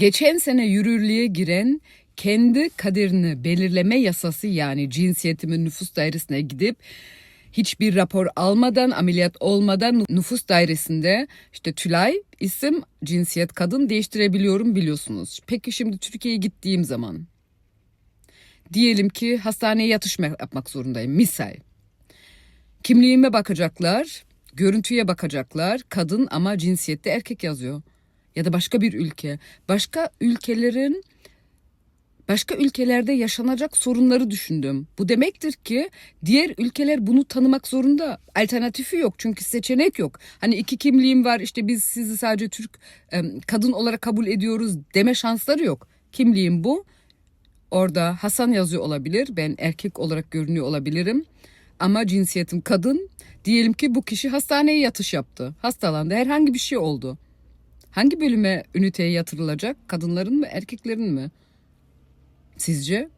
Geçen sene yürürlüğe giren kendi kaderini belirleme yasası yani cinsiyetimin nüfus dairesine gidip hiçbir rapor almadan ameliyat olmadan nüfus dairesinde işte Tülay isim cinsiyet kadın değiştirebiliyorum biliyorsunuz. Peki şimdi Türkiye'ye gittiğim zaman diyelim ki hastaneye yatışma yapmak zorundayım misal. Kimliğime bakacaklar, görüntüye bakacaklar. Kadın ama cinsiyette erkek yazıyor. Ya da başka bir ülke. Başka ülkelerin başka ülkelerde yaşanacak sorunları düşündüm. Bu demektir ki diğer ülkeler bunu tanımak zorunda. Alternatifi yok çünkü seçenek yok. Hani iki kimliğim var işte biz sizi sadece Türk kadın olarak kabul ediyoruz deme şansları yok. Kimliğim bu. Orada Hasan yazıyor olabilir. Ben erkek olarak görünüyor olabilirim. Ama cinsiyetim kadın. Diyelim ki bu kişi hastaneye yatış yaptı. Hastalandı. Herhangi bir şey oldu. Hangi bölüme üniteye yatırılacak? Kadınların mı, erkeklerin mi? Sizce?